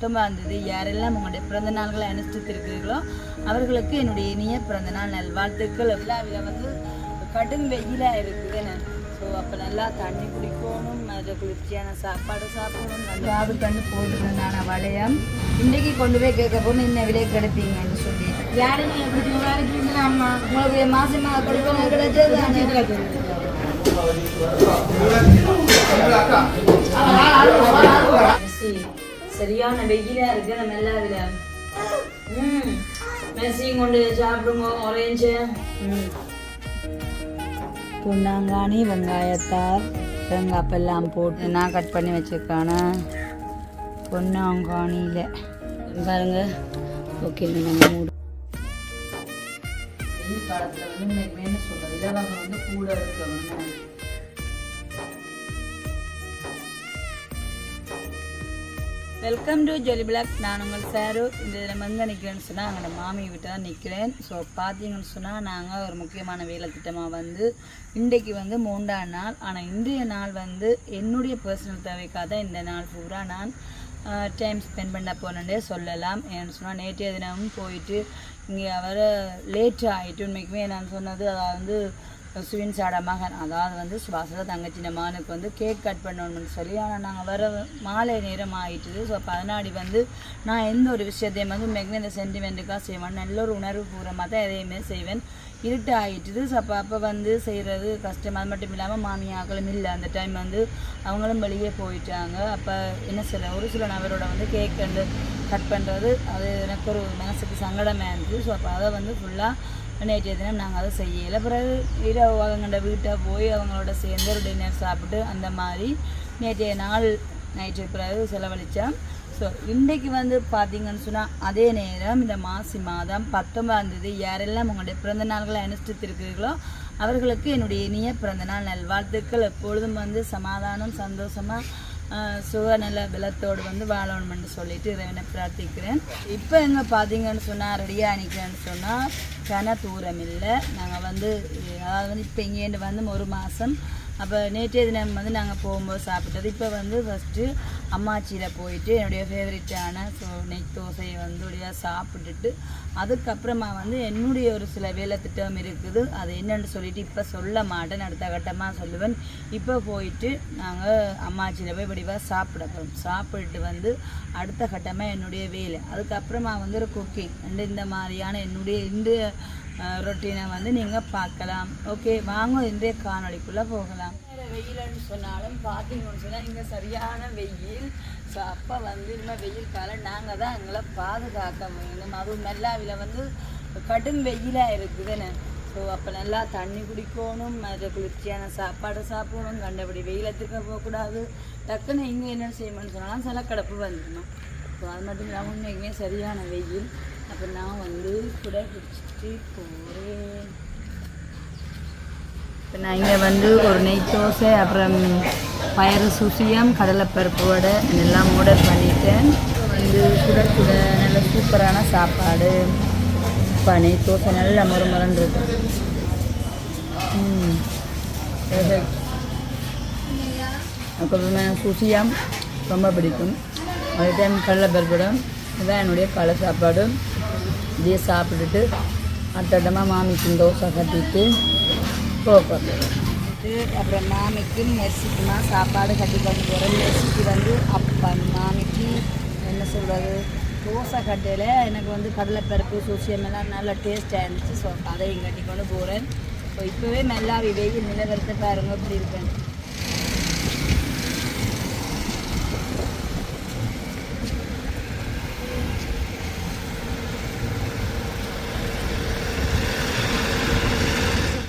பத்தொன்பதாம் தேதி யாரெல்லாம் உங்களுடைய பிறந்த நாள்களை அனுஷ்டித்திருக்கிறீர்களோ அவர்களுக்கு என்னுடைய இனிய பிறந்த நாள் நல்வாழ்த்துக்கள். எல்லாவில வந்து கடும் வெயிலாக இருக்குது. ஸோ அப்போ நல்லா தண்ணி குடிக்கணும் அதில் குளிர்ச்சியான சாப்பாடு சாப்பிடணும் நல்ல காது கண்டு போட்டுருந்தான வளையம். இன்றைக்கு கொண்டு போய் கேட்க போகணும் இன்ன விலை கிடைப்பீங்கன்னு சொல்லி யாருமே உங்களுக்கு மாசமாக கொடுக்கணும் கிடைச்சது சரியான வெயிலா இருக்கு நம்ம எல்லாவில ம். மெஸ்ஸியும் கொண்டு சாப்பிடுங்க ஆரஞ்சு ம். பொன்னாங்கானி வெங்காயத்தார் வெங்காப்பெல்லாம் போட்டு நான் கட் பண்ணி வச்சிருக்கானே. பொன்னாங்கானியில் பாருங்க. ஓகே நம்ம மூடு வெயில் காலத்தில் வந்து சொல்கிறது இலவங்க வந்து கூட இருக்கணும் வெல்கம் டு ஜொலி பிளாக் நான் உங்கள் சாரு. இந்த இதில் எங்கே நிற்கிறேன்னு சொன்னால் எங்களோட மாமி வீட்டை தான் நிற்கிறேன் ஸோ பார்த்தீங்கன்னு சொன்னால் நாங்கள் ஒரு முக்கியமான வேலை திட்டமாக வந்து இன்றைக்கு வந்து மூன்றாம் நாள். ஆனால் இன்றைய நாள் வந்து என்னுடைய பர்சனல் தேவைக்காக தான் இந்த நாள் பூரா நான் டைம் ஸ்பெண்ட் பண்ண போனேன்டே சொல்லலாம். ஏன்னு சொன்னால் நேற்றைய தினமும் போயிட்டு இங்கே வர லேட் ஆகிட்டு உண்மைக்குமே நான் சொன்னது அதாவது வந்து சுவின்ஸாட மகன். அதாவது வந்து சுபாஷோட தங்கச்சின மகனுக்கு வந்து கேக் கட் பண்ணணும்னு சொல்லி ஆனால் நாங்கள் வர மாலை நேரம் ஆயிட்டுது. ஸோ பதினாடி அதனாடி வந்து நான் எந்த ஒரு விஷயத்தையும் வந்து உண்மைக்குமே இந்த சென்டிமெண்ட்டுக்காக செய்வேன். நல்ல ஒரு உணர்வு பூர்வமாக தான் எதையுமே செய்வேன். இருட்டு ஆகிட்டுது ஸோ அப்போ அப்போ வந்து செய்கிறது கஷ்டம். அது மட்டும் இல்லாமல் மாமியாக்களும் இல்லை. அந்த டைம் வந்து அவங்களும் வெளியே போயிட்டாங்க. அப்போ என்ன சில ஒரு சில நபரோட வந்து கேக் கண்டு கட் பண்ணுறது அது எனக்கு ஒரு மனசுக்கு சங்கடமாக இருந்துச்சு ஸோ அப்போ அதை வந்து ஃபுல்லாக நேற்றைய தினம் நாங்கள் அதை செய்யலை. பிறகு இரவு அவங்கள்ட வீட்டை போய் அவங்களோட சேர்ந்து ஒரு டின்னர் சாப்பிட்டு அந்த மாதிரி நேற்றைய நாள் நைட்டு பிறகு செலவழித்தோம் ஸோ இன்றைக்கு வந்து பார்த்தீங்கன்னு சொன்னால் அதே நேரம் இந்த மாசி மாதம் பத்தொன்பதாந்தேதி யாரெல்லாம் உங்களுடைய பிறந்த நாள்களை அனுஷ்டித்திருக்கிறீர்களோ அவர்களுக்கு என்னுடைய இனிய பிறந்தநாள் நல்வாழ்த்துக்கள். எப்பொழுதும் வந்து சமாதானம் சந்தோஷமாக சுகநல பலத்தோடு வந்து வாழணும்னு சொல்லிட்டு இறைவனை பிரார்த்திக்கிறேன். இப்போ எங்கே பார்த்தீங்கன்னு சொன்னால் ரெடியாக நிற்கிறேன்னு சொன்னால் கன தூரம் இல்லை நாங்கள் வந்து அதாவது வந்து இப்போ இங்கேருந்து வந்து ஒரு மாதம் அப்போ நேற்றைய தினம் வந்து நாங்கள் போகும்போது சாப்பிட்டது. இப்போ வந்து ஃபஸ்ட்டு அம்மாச்சியில் போயிட்டு என்னுடைய ஃபேவரட்டான ஸோ நெய் தோசையை வந்து ஒடியாக சாப்பிட்டுட்டு அதுக்கப்புறமா வந்து என்னுடைய ஒரு சில வேலை திட்டம் இருக்குது. அது என்னென்னு சொல்லிட்டு இப்போ சொல்ல மாட்டேன். அடுத்த கட்டமாக சொல்லுவேன். இப்போ போயிட்டு நாங்கள் அம்மாச்சியில் போய் வடிவாக சாப்பிட போகிறோம் சாப்பிட்டு வந்து அடுத்த கட்டமாக என்னுடைய வேலை. அதுக்கப்புறமா வந்து ஒரு குக்கிங் ரெண்டு இந்த மாதிரியான என்னுடைய இந்த ரொட்டீனை வந்து நீங்கள் பார்க்கலாம். ஓகே வாங்க இன்றைய காணொளிக்குள்ளே போகலாம். வெயில்னு சொன்னாலும் பார்த்தீங்கன்னு சொன்னால் இங்கே சரியான வெயில். ஸோ அப்போ வந்து இனிமேல் வெயில் காலம் நாங்கள் தான் எங்களை பாதுகாக்க வேணும். அதுவும் மெல்லாவில் வந்து கடும் வெயிலாக இருக்குதுன்னு. ஸோ அப்போ நல்லா தண்ணி குடிக்கணும் அதில் குளிர்ச்சியான சாப்பாடு சாப்பிடணும் கண்டபடி வெயிலத்துக்கு போகக்கூடாது டக்குன்னு இங்கே என்ன செய்யணும்னு சொன்னாலும் கடப்பு வந்துடணும். ஸோ அது மட்டும் இல்லாமல் இன்றைக்குமே சரியான வெயில். அப்போ நான் வந்து குடை பிடிச்சிட்டு போகிறேன் இப்போ நான் இங்கே வந்து ஒரு நெய் தோசை அப்புறம் பயறு சுசியம் கடலைப்பருப்பு வடை இதெல்லாம் ஆர்டர் பண்ணிட்டேன். வந்து சுட சுட நல்ல சூப்பரான சாப்பாடு. இப்போ நெய் தோசை நல்ல முறு முரண்டு இருக்கு ம் சுசியம் ரொம்ப பிடிக்கும். அதே டைம் கடலைப்பருப்பிடம் இதுதான் என்னுடைய காலை சாப்பாடு. இதையே சாப்பிட்டுட்டு அடுத்தடமாக மாமிக்கு தோசை கட்டிட்டு போப்போம் அப்புறம் மாமிக்கு மெர்சிக்குமா சாப்பாடு கட்டி கொண்டு போகிறேன் மெர்சிக்கு வந்து அப்பா மாமிக்கு என்ன சொல்கிறது தோசை கட்டையில் எனக்கு வந்து கடலைப்பருப்பு சூசியம் எல்லாம் நல்லா டேஸ்ட்டாக இருந்துச்சு. ஸோ அதையும் கட்டி கொண்டு போகிறேன் ஸோ இப்போவே நல்லா வெயில் நிலவரத்தை பாருங்க அப்படி இருக்கேன்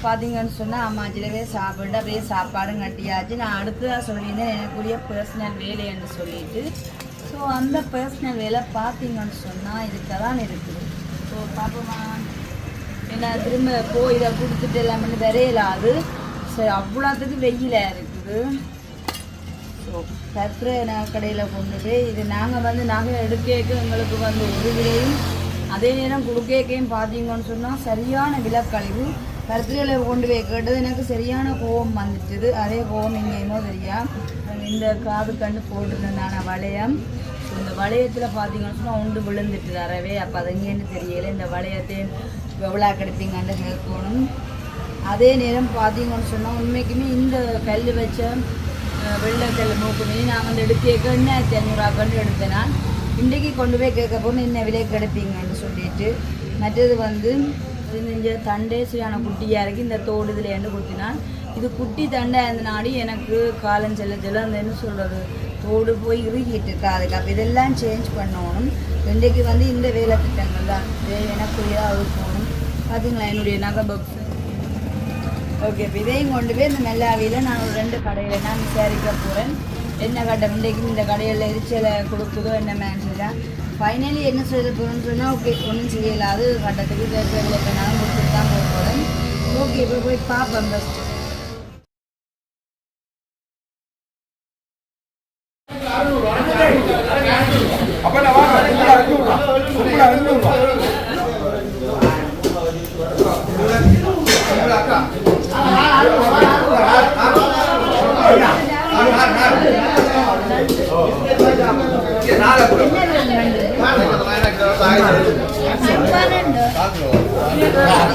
பார்த்தீங்கன்னு சொன்னால் அம்மாச்சிலவே சாப்பிட்டு அப்படியே சாப்பாடும் கட்டியாச்சு. நான் அடுத்ததாக சொல்லியிருந்தேன் எனக்குரிய பர்சனல் வேலைன்னு சொல்லிட்டு. ஸோ அந்த பர்சனல் வேலை பார்த்தீங்கன்னு சொன்னால் இதுக்கு தான் இருக்குது. ஸோ பார்ப்போமா என்ன திரும்ப போய் இதை கொடுத்துட்டு எல்லாமே விரையலாது சரி அவ்வளோத்துக்கு வெயிலாக இருக்குது. ஸோ கற்று கடையில் கொண்டு போய் இது நாங்கள் வந்து நகை எடுக்க எங்களுக்கு வந்து ஒரு விலையும் அதே நேரம் கொடுக்கேக்கையும் பார்த்தீங்கன்னு சொன்னால் சரியான விலக்கழிவு. கருத்துக்களை கொண்டு போய் கேட்டது எனக்கு சரியான கோபம் வந்துட்டுது. அதே கோபம் எங்கேயுமோ தெரியா? இந்த காது கண்டு போட்டிருந்தேன் வளையம் இந்த வளையத்தில் பார்த்தீங்கன்னு சொன்னால் உண்டு விழுந்துட்டு தரவே அப்போ அது எங்கேன்னு தெரியல. இந்த வளையத்தை எவ்வளோ கிடைப்பீங்கன்னு கேட்கணும். அதே நேரம் பார்த்தீங்கன்னு சொன்னால் உண்மைக்குமே இந்த கல் வச்ச வெள்ளை வெள்ளைக்கல் மூக்குமே நான் வந்து எடுத்து எண்ணாயிரத்தி ஐநூறுரூவா கண்டு எடுத்தேன்னா இன்றைக்கு கொண்டு போய் கேட்க போகணும் என்ன விலை கிடைப்பீங்கன்னு சொல்லிட்டு. மற்றது வந்து இது இந்த தண்டே சரியான குட்டியாக இருக்குது இந்த தோடு இதில் எண்டு குத்தினா இது குட்டி தண்டை இருந்தனாடி எனக்கு காலம் செல்ல செல்ல அந்த என்ன சொல்கிறது தோடு போய் இறுகிட்டு இருக்கா. அதுக்கு அப்போ இதெல்லாம் சேஞ்ச் பண்ணணும். இன்றைக்கு வந்து இந்த வேலை திட்டங்கள் தான். இது எனக்குரிய அது போகணும் பார்த்தீங்களா என்னுடைய நகை பக்ஸ் ஓகே இப்போ இதையும் கொண்டு போய் இந்த மெல்லாவியில் நான் ஒரு ரெண்டு கடையில் நான் விசாரிக்க போகிறேன் என்ன கடை இன்றைக்கும் இந்த கடையில் எரிச்சலை கொடுக்குதோ என்ன மேன்ஸுதான் ஃபைனலி என்ன செய்ய போகிறேன்னு சொன்னால் ஓகே ஒன்றும் செய்யலாது கட்டத்துக்கு தேர்தல் நான் கொடுத்துட்டு தான் போக போகிறேன் ஓகே இப்போ போய் பார்ப்பேன் ஃபஸ்ட்டு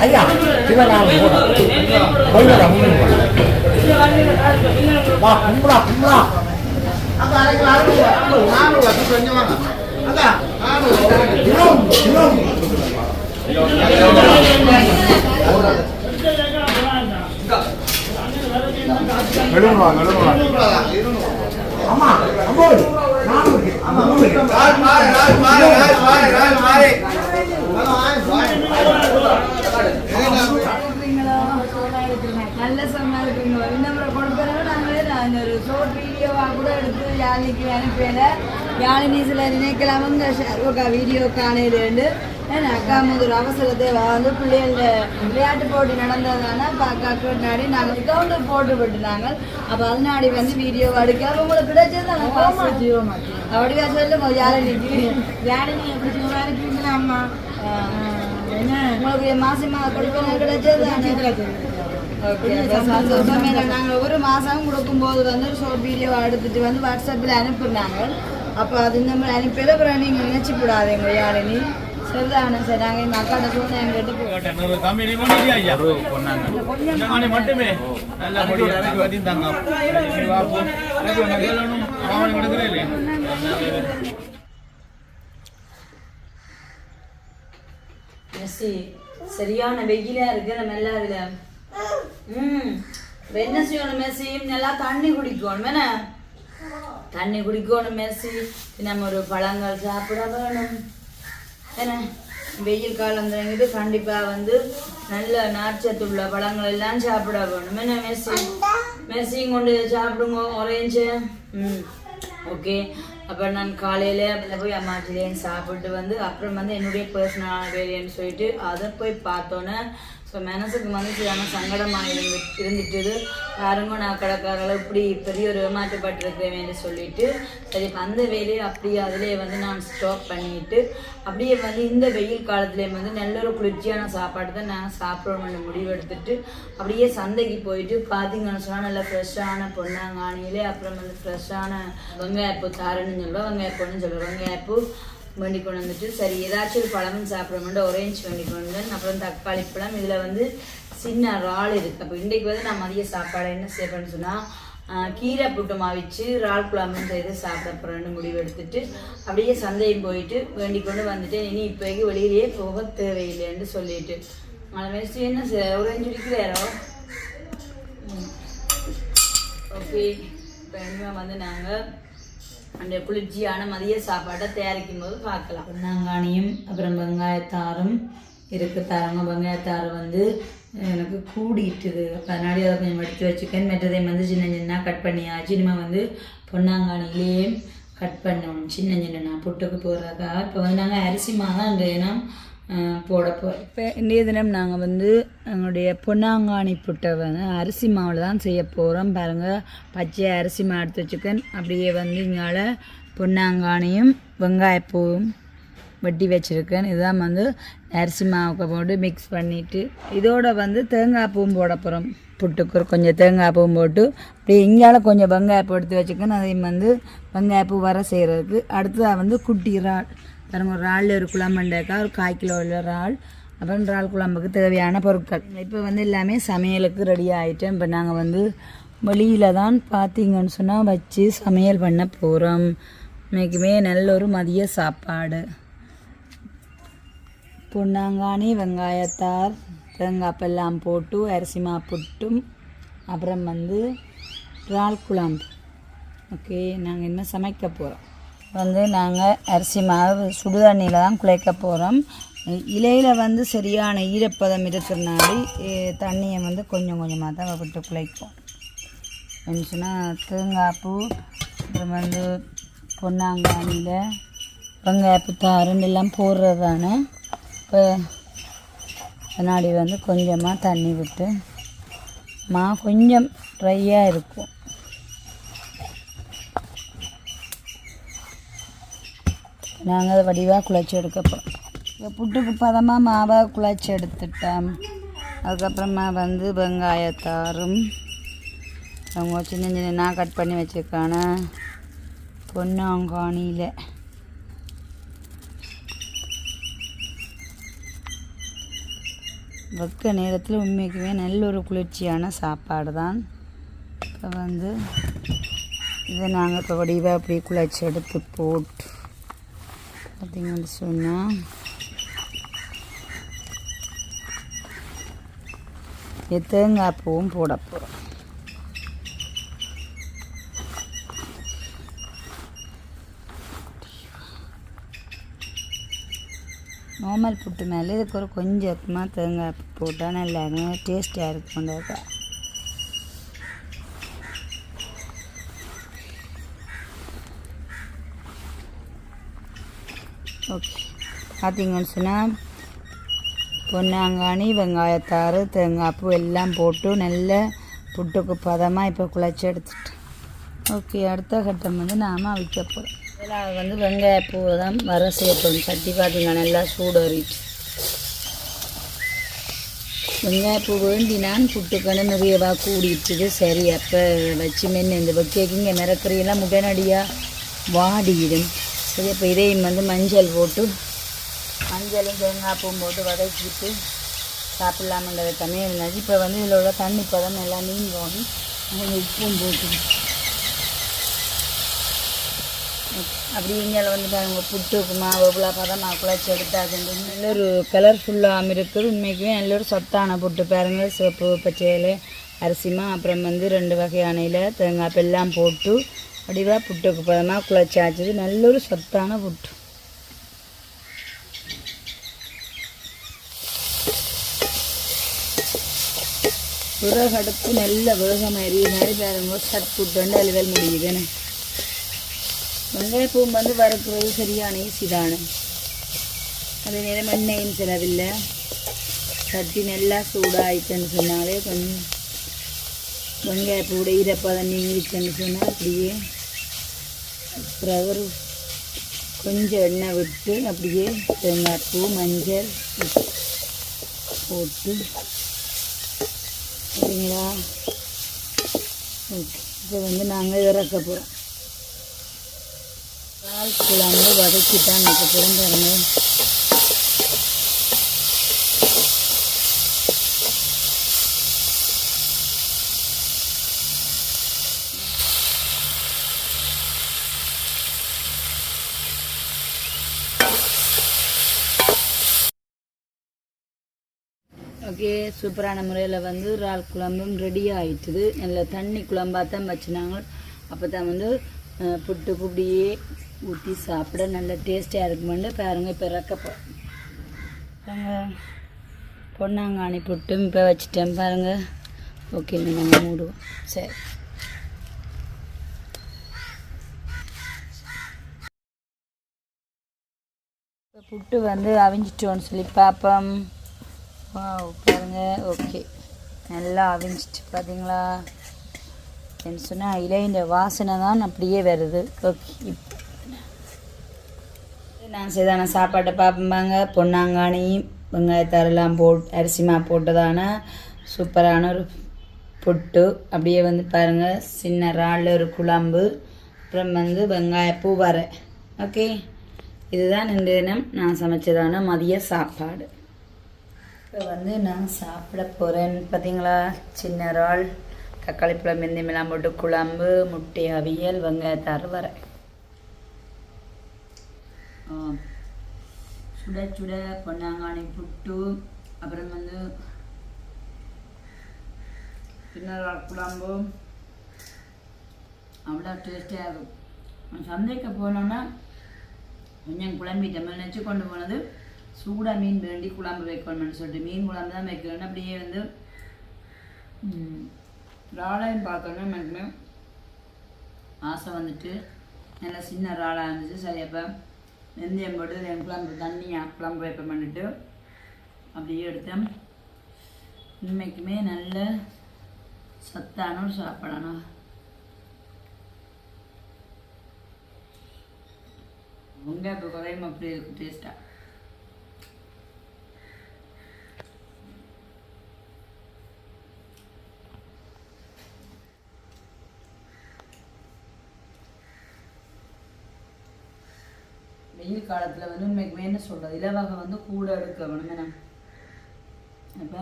ஐயா சிவகாமி கொள்ளுடா முன்னுங்க வா கும்பலா கும்பலா சிவம் சிவம் நடுவுவா நடுவுவா ஆமா அம்போடு நானூறு அம்போடு சொல்றீங்களா? நல்ல சமாளிப்பீங்களா இந்த முறை கொடுக்கறத நாங்களே ஒரு ஷோர்ட் வீடியோவாக கூட எடுத்து யாழினிக்கு அனுப்பல யாழினி சில நினைக்கலாம் ஷர்வக்கா வீடியோ காணையிலேருந்து ஏன்னா அக்கா வந்து அவசரத்தை வந்து பிள்ளைகள விளையாட்டு போட்டி நடந்ததுனால இப்போ அக்காக்கு முன்னாடி நாங்கள் அக்கௌண்ட்டு போட்டு விட்டுனாங்க அப்போ அதனாடி வந்து வீடியோ எடுக்க உங்களுக்கு கிடைச்சது நாங்கள் பாஸ் அப்படியா யாழினிக்கு யாழினி எப்படி சும்மா இருக்கீங்களா அம்மா உங்களுக்கு மாசமா கொடுக்கணும் கிடைச்சது நாங்கள் ஒரு மாதம் கொடுக்கும்போது வந்து ஷார்ட் வீடியோ எடுத்துட்டு வந்து வாட்ஸ்அப்பில் அனுப்புனாங்க அப்போ அது இந்த மாதிரி அனுப்பியில் அப்புறம் நீங்கள் நினச்சி விடாதீங்க யாழினி சரிதானே சார் நாங்கள் எங்கள் அக்காட்ட சொன்னேன் எங்கள் மட்டுமே பொடி எனக்கு வதிந்தாங்க நீ வா போ எனக்கு ஒன்று கேளணும் ராவணி கொடுக்குறே இல்லையா மெஸ்ஸி சரியான வெயிலாக இருக்கு நம்ம எல்லாவில ம். என்ன செய்யணும் மெஸ்ஸி நல்லா தண்ணி குடிக்கணும் என்ன? தண்ணி குடிக்கணும் மெஸ்ஸி நம்ம ஒரு பழங்கள் சாப்பிட வேணும். என்ன? வெயில் காலம் தொடங்கிட்டு கண்டிப்பாக வந்து நல்ல நார்ச்சத்துள்ள பழங்கள் எல்லாம் சாப்பிட வேணும் என்ன மெஸ்ஸி மெஸ்ஸியும் கொண்டு சாப்பிடுங்க ஒரேஞ்சு ம். ஓகே அப்போ நான் காலையில் போய் அம்மாச்சிலேன்னு சாப்பிட்டு வந்து அப்புறம் வந்து என்னுடைய பர்சனலான வேலைன்னு சொல்லிட்டு அதை போய் பார்த்தோன்னே ஸோ மனசுக்கு மனசுக்கான சங்கடமாக இருந்து இருந்துட்டு பாருங்க நான் கடைக்காரர்கள் இப்படி பெரிய ஒரு ஏமாற்றப்பட்டிருக்கிறேன்னு சொல்லிட்டு சரி அந்த வேலையை அப்படியே அதிலே வந்து நான் ஸ்டாப் பண்ணிட்டு அப்படியே வந்து இந்த வெயில் காலத்துலேயே வந்து நல்ல ஒரு குளிர்ச்சியான சாப்பாடு தான் நான் சாப்பிடணும்னு முடிவு எடுத்துட்டு அப்படியே சந்தைக்கு போயிட்டு பார்த்தீங்கன்னு சொன்னால் நல்ல ஃப்ரெஷ்ஷான பொன்னாங்கானியிலே அப்புறம் வந்து ஃப்ரெஷ்ஷான வெங்காயப்பூ தாருன்னு சொல்லுவோம் வெங்காயப்பூன்னு சொல்லுவோம் வெங்காயப்பூ வண்டி கொண்டு வந்துட்டு சரி ஏதாச்சும் ஒரு பழமும் சாப்பிட ஒரேஞ்ச் வண்டி கொண்டு வந்தேன் அப்புறம் தக்காளி பழம் இதில் வந்து சின்ன இறால் இருக்குது அப்போ இன்றைக்கு வந்து நான் மதிய சாப்பாடு என்ன செய்யப்பேன்னு சொன்னால் கீரை புட்டு மாவிச்சு இறால் குழம்புன்னு செய்து சாப்பிட போகிறேன்னு முடிவு எடுத்துட்டு அப்படியே சந்தையும் போயிட்டு வேண்டி கொண்டு வந்துட்டு இனி இப்போதைக்கு வெளியிலேயே போக தேவையில்லைன்னு சொல்லிட்டு. அதை வச்சு என்ன செய்ய ஆரஞ்சு வேறோ ஓகே இப்போ வந்து நாங்கள் அந்த குளிர்ச்சியான மதிய சாப்பாட்டை தயாரிக்கும் போது பார்க்கலாம். பொன்னாங்கானியும் அப்புறம் வெங்காயத்தாரும் இருக்கு. தாரங்க வெங்காயத்தாறு வந்து எனக்கு கூடிட்டுது. அப்ப அதனால அதை கொஞ்சம் எடுத்து வச்சுக்கேன். மற்றதையும் வந்து சின்ன சின்ன கட் பண்ணியாச்சு. இனிமேல் வந்து பொன்னாங்கானிலேயே கட் பண்ணணும் சின்ன சின்ன நான் புட்டுக்கு போடுறதுக்காக. இப்போ வந்து நாங்கள் அரிசி மாதான் ஏன்னா போட போகிறோம் இப்போ இன்றைய தினம் நாங்கள் வந்து எங்களுடைய பொன்னாங்கானி புட்டை வந்து அரிசி மாவில் தான் செய்ய போகிறோம் பாருங்கள் பச்சை அரிசி மா எடுத்து வச்சுக்கேன் அப்படியே வந்து இங்கால பொன்னாங்கானியும் வெங்காயப்பூவும் வெட்டி வச்சுருக்கேன். இதுதான் வந்து அரிசி மாவுக்கு போட்டு மிக்ஸ் பண்ணிவிட்டு இதோட வந்து தேங்காய் பூவும் போட போகிறோம் புட்டுக்கு கொஞ்சம் தேங்காய் பூவும் போட்டு அப்படியே இங்கால கொஞ்சம் வெங்காயப்பூ எடுத்து வச்சுக்கேன் அதையும் வந்து வெங்காயப்பூ வர செய்கிறதுக்கு அடுத்ததாக வந்து குட்டி இறால். பாருங்க ஒரு இறால் ஒரு குழம்புண்டாக்கா ஒரு கால் கிலோ உள்ள இறால். அப்புறம் இறால் குழம்புக்கு தேவையான பொருட்கள். இப்போ வந்து எல்லாமே சமையலுக்கு ரெடி ஆகிட்டேன் இப்போ நாங்கள் வந்து வெளியில் தான் பார்த்தீங்கன்னு சொன்னால் வச்சு சமையல் பண்ண போகிறோம் இன்றைக்குமே நல்ல ஒரு மதிய சாப்பாடு. பொன்னாங்கானி வெங்காயத்தார் தேங்காப்பெல்லாம் போட்டு அரிசி மா அப்புறம் வந்து இறால் குழம்பு. ஓகே நாங்கள் என்ன சமைக்க போகிறோம் வந்து நாங்கள் அரிசி மாவு சுடுதண்ணியில் தான் குழைக்க போகிறோம் இலையில் வந்து சரியான ஈரப்பதம் இருக்கிறனால தண்ணியை வந்து கொஞ்சம் கொஞ்சமாக தான் விட்டு குழைப்போம். என்னச்சுன்னா தேங்காய்ப்பூ அப்புறம் வந்து பொன்னாங்கானியில் வெங்காயப்பு தாருன்னு எல்லாம் போடுறது தானே. இப்போ முன்னாடி வந்து கொஞ்சமாக தண்ணி விட்டு மா கொஞ்சம் ட்ரையாக இருக்கும். நாங்கள் அதை வடிவாக குழச்சி எடுக்க போகிறோம் இப்போ புட்டுக்கு பதமாக மாவை குழச்சி எடுத்துட்டோம். அதுக்கப்புறமா வந்து வெங்காயத்தாரும் அவங்க சின்ன சின்ன கட் பண்ணி வச்சுருக்கான பொன்னாங்காணியில் வெக்க நேரத்தில் உண்மைக்குமே நல்ல ஒரு குளிர்ச்சியான சாப்பாடு தான் இப்போ வந்து இதை நாங்கள் இப்போ வடிவாக அப்படியே குழச்சி எடுத்து போட்டு பார்த்தீங்கன்னு சொன்னால் இது தேங்காய் பூவும் போட போகிறோம் நார்மல் புட்டு மேலே இதுக்கு ஒரு கொஞ்சமாக தேங்காய் போட்டால் நல்லா இருக்கும் டேஸ்டியாக இருக்கும் அந்த ஓகே பார்த்தீங்கன்னு சொன்னால் பொன்னாங்கானி வெங்காயத்தாறு தேங்காய் பூ எல்லாம் போட்டு நல்ல புட்டுக்கு பதமாக இப்போ குழச்சி எடுத்துட்டேன் ஓகே அடுத்த கட்டம் வந்து நாம் அவிக்க போகிறோம் இதில் வந்து வெங்காயப்பூ தான் வர செய்யப்படும் சட்டி பார்த்திங்கன்னா நல்லா சூடறிட்டு வெங்காயப்பூ வேண்டினான் புட்டுக்கணும் நிறையவா கூடிட்டுது சரி அப்போ வச்சு மென்று இந்த வைக்கிங்க மிரக்கறியெல்லாம் உடனடியாக வாடிடும். சரி அப்போ இதையும் வந்து மஞ்சள் போட்டு மஞ்சளும் தேங்காய் பூவும் போட்டு வதக்கிட்டு சாப்பிட்லாமன்றது தனியாக இப்போ வந்து இதில் உள்ள தண்ணி பதம் எல்லாம் நீங்கி கொஞ்சம் உப்பும் போட்டு அப்படி இங்கே வந்து பாருங்க புட்டு உப்புமா இவ்வளோ பதம் குழச்சி எடுத்து நல்ல ஒரு கலர்ஃபுல்லாக இருக்குது. உண்மைக்குமே நல்ல ஒரு சத்தான புட்டு. பாருங்க சிவப்பு பச்சையில் அரிசிமா அப்புறம் வந்து ரெண்டு வகையான இலை தேங்காய் எல்லாம் போட்டு அப்படிவா புட்டுக்கு பதமாக குழச்சி ஆச்சுது நல்ல ஒரு சத்தான புட்டு. விறகடுப்பு நல்ல வேகம் எரிய மாதிரி பாருங்க. சட் புட்டு வந்து அலுவல் முடியுதுன்னு. வெங்காயப்பூ வந்து வறுக்கிறது சரியான ஈஸி தானே. அதே நேரம் எண்ணெயும் செலவில்லை. சட்டி நல்லா சூடாயிட்டுன்னு சொன்னாலே கொஞ்சம் வெங்காயப்பூட ஈரப்பதம் நீங்கிச்சுன்னு சொன்னால் அப்படியே அப்புறம் கொஞ்சம் எண்ணெய் விட்டு அப்படியே தேங்காய்ப்பூ மஞ்சள் போட்டு சரிங்களா ஓகே இப்போ வந்து நாங்கள் இறக்க போகிறோம் பால் குழம்பு வதக்கிட்டான் எனக்கு பிறந்தாருங்க ஓகே சூப்பரான முறையில் வந்து இறால் குழம்பும் ரெடி ஆயிட்டுது. நல்ல தண்ணி குழம்பாக தான் வச்சுனாங்க அப்போ தான் வந்து புட்டு புட்டுக்கு இப்படியே ஊற்றி சாப்பிட நல்ல டேஸ்டியாக இருக்குமெண்டு பாருங்க இப்போ இறக்கப்போ பாருங்க பொன்னாங்கானி புட்டும் இப்போ வச்சுட்டேன் பாருங்கள் ஓகே நாங்கள் மூடுவோம். சரி. இப்போ புட்டு வந்து அவிஞ்சிட்டோன்னு சொல்லி பார்ப்போம் வாவ் பாருங்க. ஓகே நல்லா அவிஞ்சிட்டு பார்த்தீங்களா என்ன சொன்னால் இலையின் வாசனை தான் அப்படியே வருது. ஓகே இப்போ நான் செய்தான சாப்பாட்டை பார்ப்போம்பாங்க பொன்னாங்கானி வெங்காயத்தாரெல்லாம் போட் அரிசிமா போட்டதான சூப்பரான ஒரு புட்டு. அப்படியே வந்து பாருங்கள் சின்ன இறால் ஒரு குழம்பு அப்புறம் வந்து வெங்காய பூவரை ஓகே இதுதான் இன்றைய தினம் நான் சமைச்சதான மதிய சாப்பாடு. இப்போ வந்து நான் சாப்பிட போகிறேன் பார்த்தீங்களா? சின்ன இறால் தக்காளி பழம் வெந்தயமெல்லாம் போட்டு குழம்பு முட்டை அவியல் வெங்காயத்தாறு தருவரை. சுட சுட பொன்னாங்கானி புட்டு அப்புறம் வந்து பின்னர் குழம்பு. அவ்வளோ டேஸ்டியாக இருக்கும். சந்தைக்கு போனோன்னா கொஞ்சம் குழம்பிட்டேன் நினச்சி கொண்டு போனது. சூடாக மீன் வேண்டி குழம்பு வைக்கணும்னு சொல்லிட்டு மீன் குழம்பு தான் வைக்கணும்னு அப்படியே வந்து இறாலையும் பார்த்தோன்னா எனக்குமே ஆசை வந்துட்டு. நல்லா சின்ன இறாலாக இருந்துச்சு. சரி அப்போ வெந்தயம் போட்டு என் குழம்பு தண்ணியாக குழம்பு வைப்பேன் பண்ணிட்டு அப்படியே எடுத்தேன். உண்மைக்குமே நல்ல சத்தான ஒரு சாப்பாடானா இப்போ குறையும் அப்படி இருக்கும் டேஸ்ட்டாக வெயில் காலத்தில் வந்து உண்மைக்கு வேணும் சொல்கிறது இலவகை வந்து கூட எடுக்க வேணும். இப்போ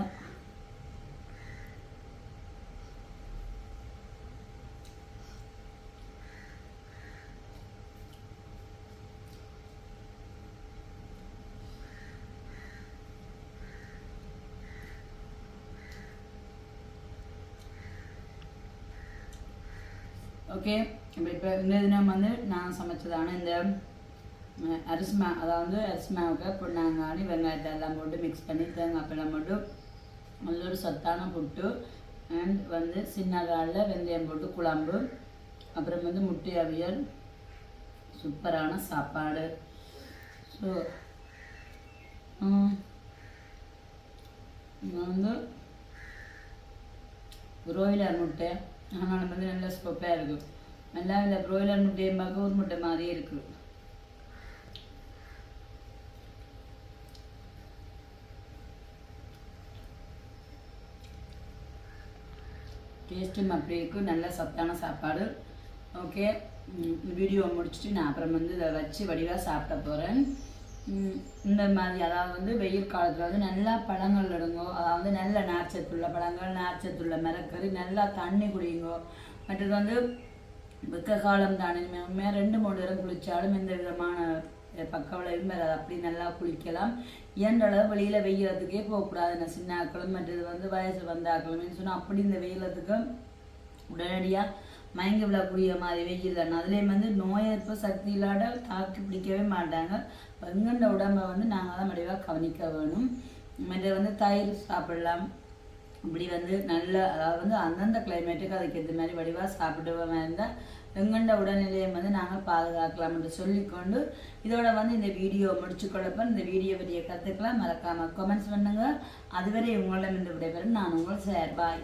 ஓகே இப்போ இப்போ இந்த தினம் வந்து நான் சமைச்சதான இந்த அரிசிமா அதாவது அரிசிமாவுக்கு பொன்னாங்கானி வெங்காயத்தை எல்லாம் போட்டு மிக்ஸ் பண்ணி தேங்காய் பழம் போட்டு நல்ல ஒரு சத்தான புட்டு அண்ட் வந்து சின்ன காலில் வெந்தயம் போட்டு குழம்பு அப்புறம் வந்து முட்டை அவியல் சூப்பரான சாப்பாடு. ஸோ வந்து ப்ரோயிலர் முட்டை. ஆனால் வந்து நல்ல ஸ்கொப்பாக இருக்கும் நல்லா இல்லை ப்ரோயிலர் முட்டையும் பார்க்க ஒரு முட்டை மாதிரியே இருக்குது டேஸ்ட்டும் அப்படி இருக்கும் நல்ல சத்தான சாப்பாடு. ஓகே. வீடியோ முடிச்சுட்டு நான் அப்புறம் வந்து இதை வச்சு வடிவாக சாப்பிட போகிறேன் இந்த மாதிரி அதாவது வந்து வெயில் காலத்தில் வந்து நல்லா பழங்கள் எடுங்கோ அதாவது நல்ல நார்ச்சத்துள்ள பழங்கள் நார்ச்சத்துள்ள மிளக்கறி நல்லா தண்ணி குடிங்கோ. மற்றது வந்து வெக்க காலம் தானே. ரெண்டு மூணு நேரம் குளித்தாலும் எந்த விதமான பக்க மேலே அப்படி நல்லா குளிக்கலாம். இயன்ற அளவு வெளியில் வெயிலத்துக்கே போகக்கூடாது. நான் சின்ன ஆக்களும் மற்றது வந்து வயசு வந்த ஆக்களுமே சொன்னால் அப்படி இந்த வெயிலத்துக்கு உடனடியாக மயங்கி விழக்கூடிய மாதிரி வெயில் தானே. அதுலேயும் வந்து நோய் எதிர்ப்பு சக்தி இல்லாத தாக்கி பிடிக்கவே மாட்டாங்க. எங்கண்ட உடம்பை வந்து நாங்கள் தான் முடிவாக கவனிக்க வேணும். மற்ற வந்து தயிர் சாப்பிடலாம். இப்படி வந்து நல்ல அதாவது வந்து அந்தந்த கிளைமேட்டுக்கு அதுக்கு ஏற்ற மாதிரி வடிவாக சாப்பிடுவோம் இருந்தால் எங்கண்ட உடல்நிலையை வந்து நாங்கள் பாதுகாக்கலாம் என்று சொல்லிக்கொண்டு இதோட வந்து இந்த வீடியோ முடிச்சு முடிச்சுக்கொள்ளப்ப இந்த வீடியோ பற்றிய கற்றுக்கலாம் மறக்காமல் கமெண்ட்ஸ் பண்ணுங்கள் அதுவரை உங்களிடம் இந்த விடைபெறும். நான் உங்கள் சார். பாய்